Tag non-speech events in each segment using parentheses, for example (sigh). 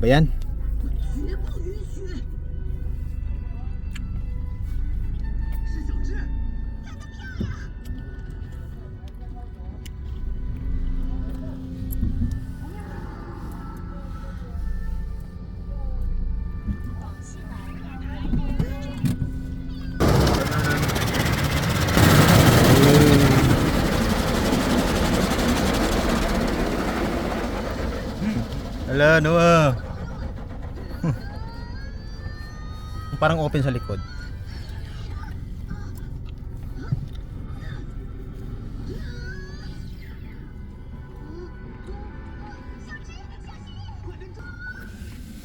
Ba yan? Hello, Noah. (laughs) Parang open sa likod.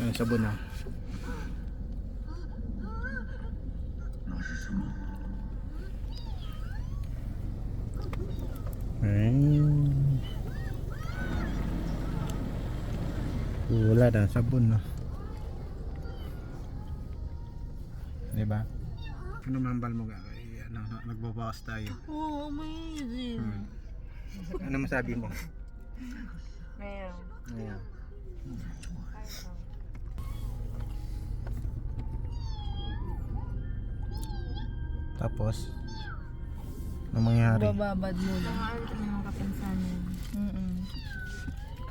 Ayun, sabon na. Ayun. Wala na, sabon na. Diba? Ano mambal mo? Ay, Ano, ano, nagbabawas tayo. Oh, amazing. Hmm. Ano masabi mo? Meron. Ayan. Tapos, ano mangyari? Bababad muna. Ano ito ng kapansanan? Mm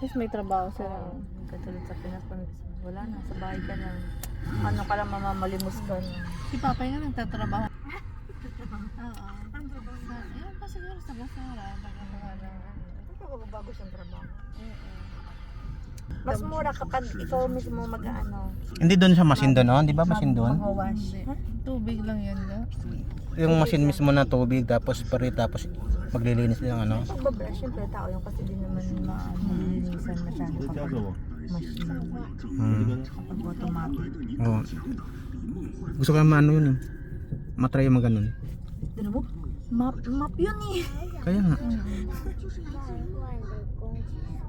Kasi may trabaho sila. Oo. Katulad sa Pinas, pag- wala na, sa bahay ka lang. Ano ka lang, mamamalimos ka na. Si Papay nga nagtatrabaho. Oo. Sa, yun pa siguro sa basura. Ng ano. Ito bago siyang trabaho. Mas mura kapag ikaw mismo mag-ano. Hindi doon sa machine doon, oh? Di ba machine doon? Mag-wash. Tubig lang yun ga. Yung machine mismo na tubig, tapos spray, tapos maglilinis ng ano. Pagbabrush, syempre tao yung kasi din naman ma-linisan masyado kapag machine. Hmm. Automatic. Oh. Gusto ko maano yun eh. Matry yung mga ganun. Dino mo? Map, map yun eh. Kaya nga.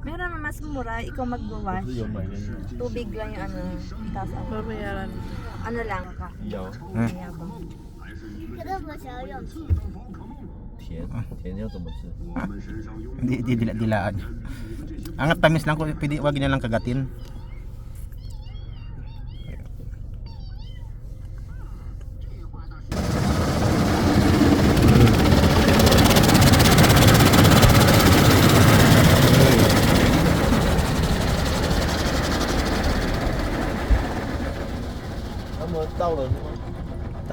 Meron naman mas mura, ikaw mag-wash. Tubig lang yung ano. Tapos ano, Babayaran. ano lang ka. Ha? Mayabang. 甜甜要怎么吃？ Hindi, di dila dilaan. Angat tamis lang ko, pwede wag niya lang kagatin.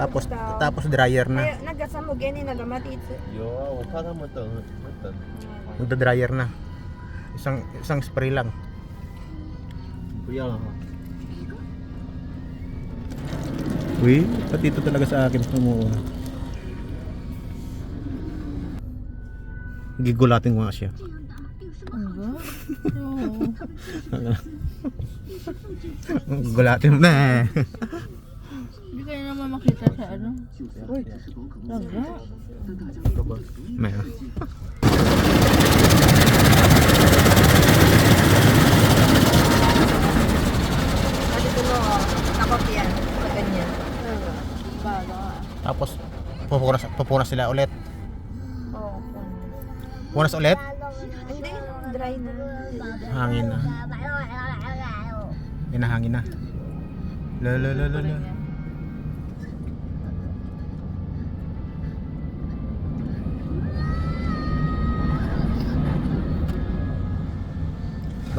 Tapos daw. tapos dryer na. Ay, nagasamog yan na ito. Yo, para mo to. Magda dryer na. Isang isang spray lang. Kuya lang. Uy, pati ito talaga sa akin tumuha. Gigulatin ko nga siya. Ano (laughs) Gulatin mo na eh. Makita sa ano. Uy, laga. Baga. Tapos pupunas, pupunas sila ulit. Oo. Punas ulit? Hindi, dry na. Hangin na. Inahangin na. La la la la la.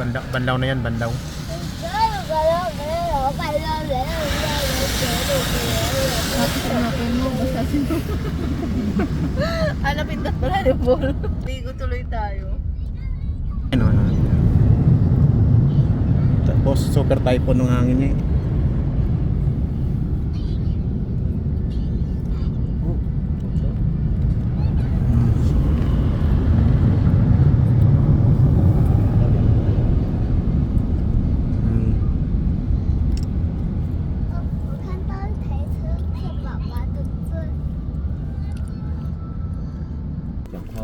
Bandaw, bandaw na yan, bandaw. Hanapin na pala ni Paul. Ligo tuloy tayo. Ano, ano. Tapos super typhoon ng hangin niya eh.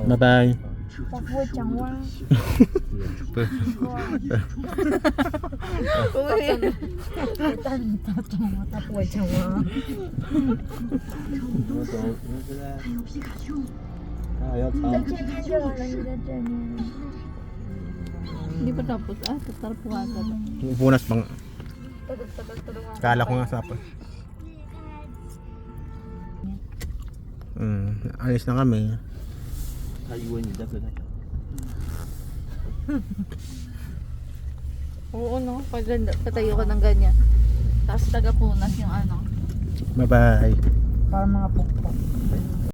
这边。Hindi pa tapos. Ah, tatar po. Yung punas bang kala ko nga sa Hmm, alis na kami. Sayuan niyo dapat na. (laughs) Oo, no? Pag patayo ka ng ganyan. Tapos tagapunas yung ano. Bye-bye. Para mga pukpok.